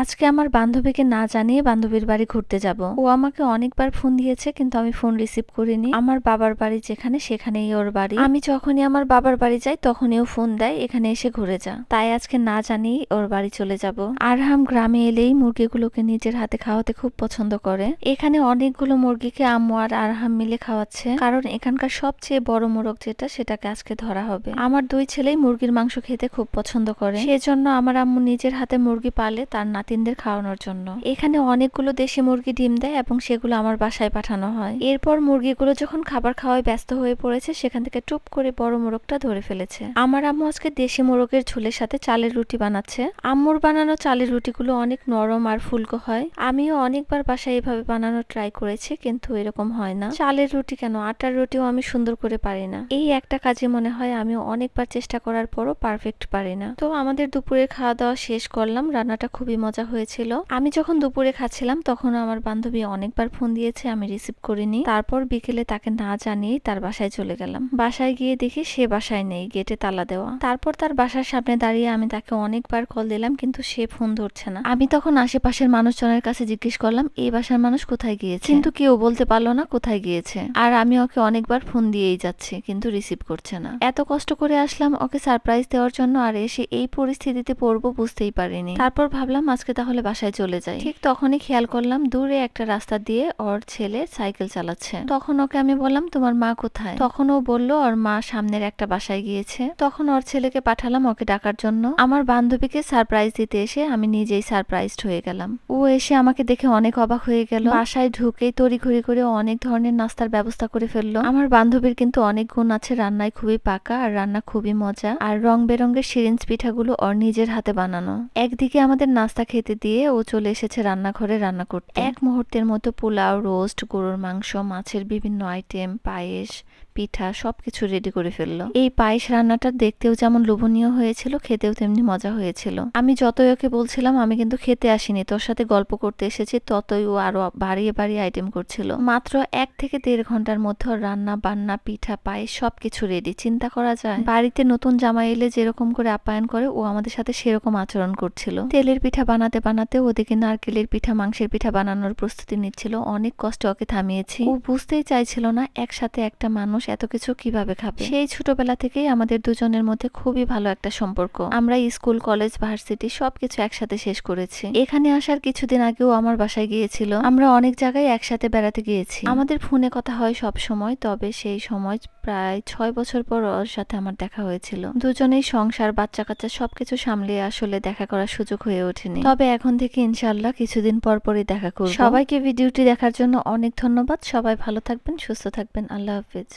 আজকে আমার বান্ধবীকে না জানিয়ে বান্ধবীর বাড়ি ঘুরতে যাব। ও আমাকে অনেকবার ফোন দিয়েছে, কিন্তু আমি ফোন রিসিভ করিনি। আমার বাবার বাড়ি যেখানে, সেখানেই ওর বাড়ি। আমি যখনই আমার বাবার বাড়ি যাই, তখনই ও ফোন দেয়, এখানে এসে ঘুরে যা। তাই আজকে না জানিয়েই ওর বাড়ি চলে যাব। আরহাম গ্রামে এলেই মুরগিগুলোকে নিজের হাতে খাওয়াতে খুব পছন্দ করে। এখানে অনেকগুলো মুরগিকে আম্মু আর আরহাম মিলে খাওয়াচ্ছে। কারণ এখানকার সবচেয়ে বড় মোরগ যেটা, সেটাকে আজকে ধরা হবে। আমার দুই ছেলেই মুরগির মাংস খেতে খুব পছন্দ করে। সেজন্য আমার আম্মু নিজের হাতে মুরগি পালে তার নাতিনদের খাওয়ানোর জন্য। এখানে অনেকগুলো দেশি মুরগি ডিম দেয় এবং সেগুলো আমার বাসায় পাঠানো হয়। এরপর মুরগিগুলো যখন খাবার খাওয়ায় ব্যস্ত হয়ে পড়েছে, সেখান থেকে টুপ করে বড় মোরগটা ধরে ফেলেছে। আমার আম্মু আজকে দেশি মোরগের ঝোলের সাথে চালের রুটি বানাচ্ছে। আম্মুর বানানো চালের রুটিগুলো অনেক নরম আর ফুলকো হয়। আমিও অনেকবার বাসায় এভাবে বানানো ট্রাই করেছি, কিন্তু এরকম হয় না। চালের রুটি কেন? আটার রুটিও আমি সুন্দর করে পারি না। এই একটা কাজে মনে হয় আমি অনেকবার চেষ্টা করার পরও পারফেক্ট পারি না। তো আমাদের দুপুরের খাওয়া দাওয়া শেষ করলাম। রান্নাটা খুবই মজা হয়েছিল। আমি যখন দুপুরে খাচ্ছিলাম তখন আমার বান্ধবী অনেকবার ফোন দিয়েছে, আমি রিসিভ করিনি। তারপর বিকেলে তাকে না জানিয়েই তার বাসায় চলে গেলাম। বাসায় গিয়ে দেখি সে বাসায় নেই, গেটে তালা দেওয়া। তারপর তার বাসার সামনে দাঁড়িয়ে আমি তাকে অনেকবার কল দিলাম, কিন্তু সে ফোন ধরছে না। আমি তখন আশেপাশের মানুষজনের কাছে জিজ্ঞেস করলাম এই বাসার মানুষ কোথায় গিয়েছে? কিন্তু কেউ বলতে পারল না কোথায় গিয়েছে। আর আমি ওকে অনেকবার ফোন দিয়েই যাচ্ছি, কিন্তু রিসিভ করছে না। এত কষ্ট করে আসলাম ওকে সারপ্রাইজ দেওয়ার জন্য, আর এসে এই পরিস্থিতিতে পড়ব বুঝতেই পারিনি। তারপর ভাবলাম আজকে তাহলে বাসায় চলে যাই। ঠিক তখনই খেয়াল করলাম দূরে একটা রাস্তা দিয়ে ওর ছেলে সাইকেল চালাচ্ছে। তখন ওকে আমি বললাম, তোমার মা কোথায়? তখন ও বলল, ওর মা সামনের একটা বাসায় গিয়েছে। তখন ওর ছেলেকে পাঠালাম ওকে ডাকার জন্য। আমার বান্ধবীকে সারপ্রাইজ দিতে এসে আমি নিজেই সারপ্রাইজড হয়ে গেলাম। ও এসে আমাকে দেখে অনেক অবাক হয়ে গেল। বাসায় ঢুকেই তড়িঘড়ি করে অনেক ধরনের নাস্তার ব্যবস্থা করে ফেলল। আমার বান্ধবীর কিন্তু অনেক গুণ আছে, রান্নায় খুবই পাকা আর রান্না খুবই মজা। আর রং বেরঙের সিরিঞ্জ পিঠাগুলো ওর নিজের হাতে বানানো। একদিকে আমাদের নাস্তা খেতে দিয়ে ও চলে এসেছে রান্নাঘরে রান্না করতে। এক মুহূর্তের মতো পোলাও, রোস্ট, গরুর মাংস, মাছের বিভিন্ন আইটেম, পায়েস, পিঠা সবকিছু রেডি করে ফেলল। এই পায়েস রান্নাটা দেখতেও যেমন লোভনীয় হয়েছিল, খেতেও তেমনি মজা হয়েছিল। আমি যতই ওকে বলছিলাম, আমি কিন্তু খেতে আসিনি। তোর সাথে গল্প করতে এসেছি, ততই ও আরও বাড়িয়ে বাড়িয়ে আইটেম করছিল। মাত্র এক থেকে দেড় ঘণ্টার মধ্যে রান্না, বান্না, পিঠা, পায়েস সবকিছু রেডি চিন্তা করা যায়, বাড়িতে নতুন জামাই এলে যেরকম করে আপ্যায়ন করে, ও আমাদের সাথে সেরকম আচরণ করছিল। তেলের পিঠা বানাতে বানাতে ওদিকে নারকেলের পিঠা, মাংসের পিঠা বানানোর প্রস্তুতি নিচ্ছিল। অনেক কষ্টে ওকে থামিয়েছি। ও বুঝতেই চাইছিল না একসাথে একটা মানুষ এত কিছু কীভাবে খাবে। সেই ছোটবেলা থেকেই আমাদের দুজনের মধ্যে খুবই ভালো একটা সম্পর্ক। আমরা স্কুল, কলেজ, ভার্সিটি সবকিছু একসাথে শেষ করেছি। এখানে আসার কিছুদিন আগেও আমার বাসায় গিয়েছিল। আমরা অনেক জায়গায় একসাথে বেড়াতে গিয়েছি। আমাদের ফোনে কথা হয় সব সময়, তবে সেই সময় প্রায় ছয় বছর পর ওর সাথে আমার দেখা হয়েছিল। দুজনেই সংসার বাচ্চা কাচ্চা সবকিছু সামলিয়ে আসলে দেখা করার সুযোগ হয়ে ওঠেনি। তবে এখন থেকে ইনশাল্লাহ কিছুদিন পর পরই দেখা করব। সবাইকে ভিডিওটি দেখার জন্য অনেক ধন্যবাদ। সবাই ভালো থাকবেন, সুস্থ থাকবেন। আল্লাহ হাফিজ।